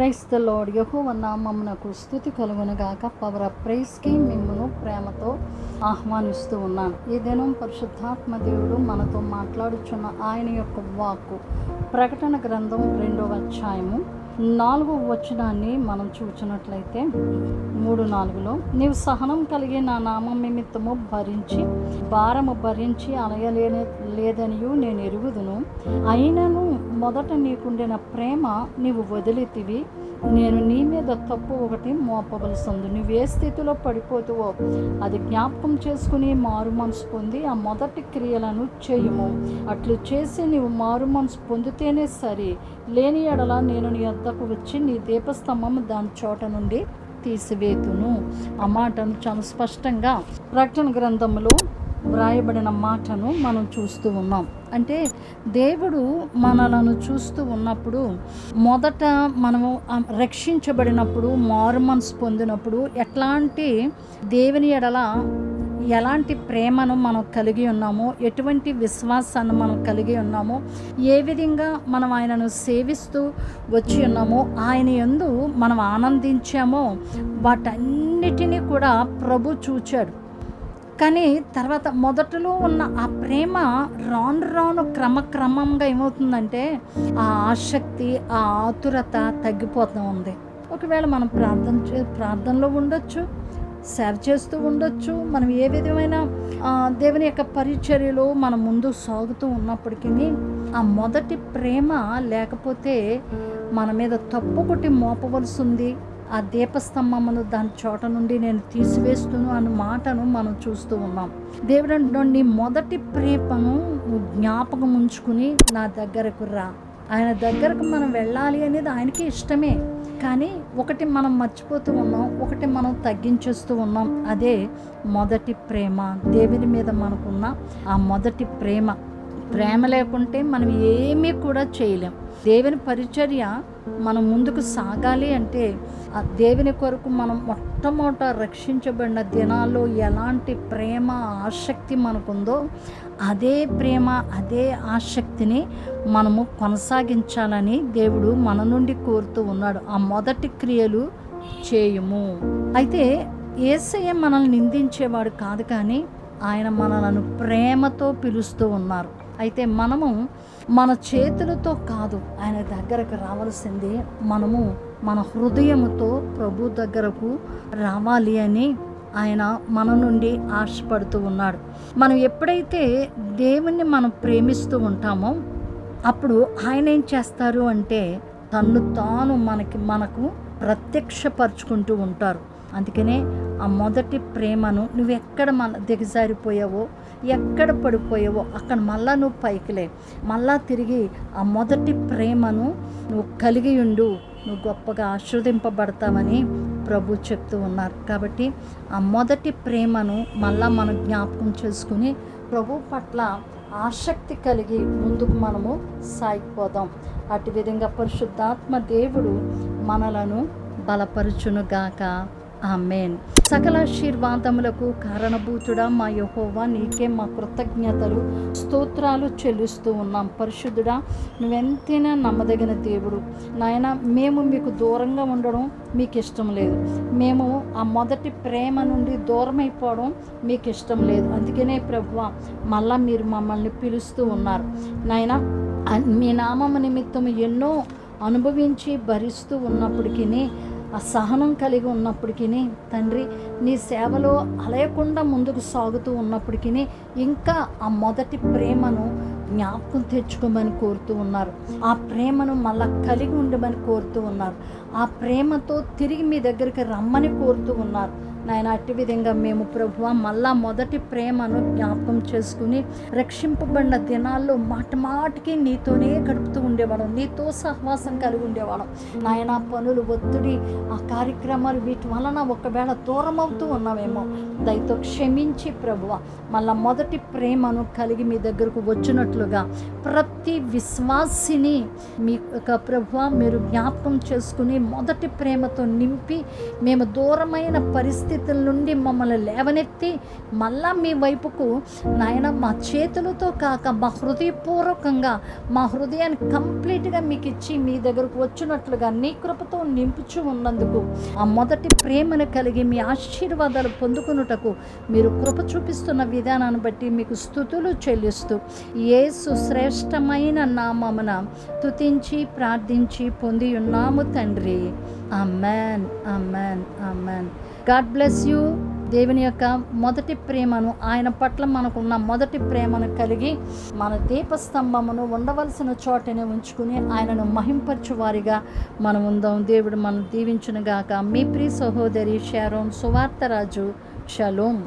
Price the lord యహోవ నామమునకు స్థుతి కలుగునుగాక. పవర్ ఆఫ్ ప్రైస్కి మిమ్మల్ని ప్రేమతో ఆహ్వానిస్తూ ఉన్నాను. ఈ దినం పరిశుద్ధాత్మ దేవుడు మనతో మాట్లాడుచున్న ఆయన యొక్క వాక్కు ప్రకటన గ్రంథం రెండవ అధ్యాయము. నాలుగు వచనాన్ని మనం చూచినట్లయితే మూడు నాలుగులో నీవు సహనం కలిగి నా నామం నిమిత్తము భరించి భారము భరించి అనయలేని లేదనియు నేను ఎరుగుదును. అయినను మొదట నీకుండిన ప్రేమ నీవు వదిలితివి. నేను నీ మీద తప్పు ఒకటి మోపవలసి ఉంది నువ్వు ఏ స్థితిలో పడిపోతువో అది జ్ఞాపకం చేసుకుని మారు మనసు పొంది ఆ మొదటి క్రియలను చేయము. అట్లు చేసి నీవు మారు మనసు పొందితేనే సరి. లేని ఎడల నేను నీ వద్దకు వచ్చి నీ దీపస్తంభం దాని చోట నుండి తీసివేతును. ఆ మాటను చాలా స్పష్టంగా ప్రకటన గ్రంథంలో వ్రాయబడిన మాటను మనం చూస్తూ ఉన్నాం. అంటే దేవుడు మనలను చూస్తూ ఉన్నప్పుడు మొదట మనము రక్షించబడినప్పుడు మారు పొందినప్పుడు ఎట్లాంటి దేవుని ఎడల ఎలాంటి ప్రేమను మనం కలిగి ఉన్నామో ఎటువంటి విశ్వాసాన్ని మనం కలిగి ఉన్నామో ఏ విధంగా మనం ఆయనను సేవిస్తూ వచ్చి ఉన్నామో ఆయన ఎందు మనం ఆనందించామో వాటన్నిటినీ కూడా ప్రభు చూచాడు. కానీ తర్వాత మొదటలో ఉన్న ఆ ప్రేమ రాను రాను క్రమక్రమంగా ఏమవుతుందంటే ఆ ఆసక్తి ఆ ఆతురత తగ్గిపోతూ ఉంది. ఒకవేళ మనం ప్రార్థన చే ప్రార్థనలో ఉండొచ్చు సేవ చేస్తూ ఉండొచ్చు మనం ఏ విధమైన దేవుని యొక్క పరిచర్యలో మనం ముందు సాగుతూ ఉన్నప్పటికీ ఆ మొదటి ప్రేమ లేకపోతే మన మీద తప్పు కొట్టి మోపవలసి ఉంది. ఆ దీపస్తంభమును దాని చోట నుండి నేను తీసివేస్తును అన్న మాటను మనం చూస్తూ ఉన్నాం. దేవుడు నుండి మొదటి ప్రేమను జ్ఞాపకం ఉంచుకుని నా దగ్గరకు రా. ఆయన దగ్గరకు మనం వెళ్ళాలి అనేది ఆయనకి ఇష్టమే. కానీ ఒకటి మనం మర్చిపోతూ ఉన్నాం ఒకటి మనం తగ్గించేస్తూ ఉన్నాం. అదే మొదటి ప్రేమ. దేవుని మీద మనకున్న ఆ మొదటి ప్రేమ. ప్రేమ లేకుంటే మనం ఏమీ కూడా చేయలేం. దేవుని పరిచర్య మనం ముందుకు సాగాలి అంటే ఆ దేవుని కొరకు మనం మొట్టమొదట రక్షించబడిన దినాల్లో ఎలాంటి ప్రేమ ఆసక్తి మనకుందో అదే ప్రేమ అదే ఆసక్తిని మనము కొనసాగించాలని దేవుడు మన నుండి కోరుతూ ఉన్నాడు. ఆ మొదటి క్రియలు చేయుము. అయితే ఏసయ్య మనల్ని నిందించేవాడు కాదు కానీ ఆయన మనలను ప్రేమతో పిలుస్తూ ఉన్నారు. అయితే మనము మన చేతులతో కాదు ఆయన దగ్గరకు రావాల్సింది మనము మన హృదయముతో ప్రభు దగ్గరకు రావాలి అని ఆయన మన నుండి ఆశపడుతూ ఉన్నాడు. మనం ఎప్పుడైతే దేవుణ్ణి మనం ప్రేమిస్తూ ఉంటామో అప్పుడు ఆయన ఏం చేస్తారు అంటే తన్ను తాను మనకి మనకు ప్రత్యక్షపరుచుకుంటూ ఉంటారు. అందుకనే ఆ మొదటి ప్రేమను నువ్వు ఎక్కడ మన దిగజారిపోయావో ఎక్కడ పడిపోయావో అక్కడ మళ్ళా నువ్వు పైకిలే. మళ్ళా తిరిగి ఆ మొదటి ప్రేమను నువ్వు కలిగి ఉండు. నువ్వు గొప్పగా ఆశ్రవదింపబడతావని ప్రభు చెప్తూ ఉన్నారు. కాబట్టి ఆ మొదటి ప్రేమను మళ్ళా మనం జ్ఞాపకం చేసుకుని ప్రభు పట్ల ఆసక్తి కలిగి ముందుకు మనము సాగిపోదాం. అటు విధంగా పరిశుద్ధాత్మ దేవుడు మనలను బలపరుచునుగాక. ఆమెన్. సకల ఆశీర్వాదములకు కారణభూతుడా మా యహోవా నీకే మా కృతజ్ఞతలు. స్తోత్రాలు చెల్లిస్తూ ఉన్నాం. పరిశుద్ధుడా నువ్వెంతైనా నమ్మదగిన దేవుడు. నాయన మేము మీకు దూరంగా ఉండడం మీకు ఇష్టం లేదు. మేము ఆ మొదటి ప్రేమ నుండి దూరం అయిపోవడం మీకు ఇష్టం లేదు. అందుకనే ప్రభువ మళ్ళా మీరు మమ్మల్ని పిలుస్తూ ఉన్నారు. నాయన మీ నామము నిమిత్తం ఎన్నో అనుభవించి భరిస్తూ ఉన్నప్పటికీ ఆ సహనం కలిగి ఉన్నప్పటికీ తండ్రి నీ సేవలో అలయకుండా ముందుకు సాగుతూ ఉన్నప్పటికీ ఇంకా ఆ మొదటి ప్రేమను జ్ఞాపకం తెచ్చుకోమని కోరుతూ ఉన్నారు. ఆ ప్రేమను మళ్ళా కలిగి ఉండమని కోరుతూ ఉన్నారు. ఆ ప్రేమతో తిరిగి మీ దగ్గరికి రమ్మని కోరుతూ ఉన్నారు. నాయన అట్టి విధంగా మేము ప్రభువ మళ్ళా మొదటి ప్రేమను జ్ఞాపకం చేసుకుని రక్షింపబడిన దినాల్లో మాట మాటికి నీతోనే గడుపుతూ ఉండేవాడు నీతో సహవాసం కలిగి ఉండేవాడు నాయన పనులు ఒత్తిడి ఆ కార్యక్రమాలు వీటి వలన ఒకవేళ దూరం అవుతూ ఉన్నామేమో దయతో క్షమించి ప్రభువ. మళ్ళా మొదటి ప్రేమను కలిగి మీ దగ్గరకు వచ్చినట్లుగా ప్రతి విశ్వాసిని మీ యొక్క ప్రభువ మీరు జ్ఞాపకం చేసుకుని మొదటి ప్రేమతో నింపి మేము దూరమైన పరిస్థితి పరిస్థితుల నుండి మమ్మల్ని లేవనెత్తి మళ్ళా మీ వైపుకు నాయన మా చేతులతో కాక మా హృదయపూర్వకంగా మా హృదయాన్ని కంప్లీట్గా మీకు ఇచ్చి మీ దగ్గరకు వచ్చినట్లుగా నీ కృపతో నింపుచు ఉన్నందుకు ఆ మొదటి ప్రేమను కలిగి మీ ఆశీర్వాదాలు పొందుకున్నటకు మీరు కృప చూపిస్తున్న విధానాన్ని బట్టి మీకు స్థుతులు చెల్లిస్తూ ఏసు శ్రేష్టమైన నామమున తుతించి ప్రార్థించి పొంది ఉన్నాము తండ్రి. Amen amen amen God bless you దేవుని యొక్క మొదటి ప్రేమను ఆయన పట్ల మనకున్న మొదటి ప్రేమను కలిగి మన దీపస్తంభమును ఉండవలసిన చోటనే ఉంచుకుని ఆయనను మహింపరచు వారిగా మనం ఉందాం. దేవుడు మనం దీవించునుగాక. మీ ప్రియ సహోదరి షారోన్ సువార్తరాజు షలోం.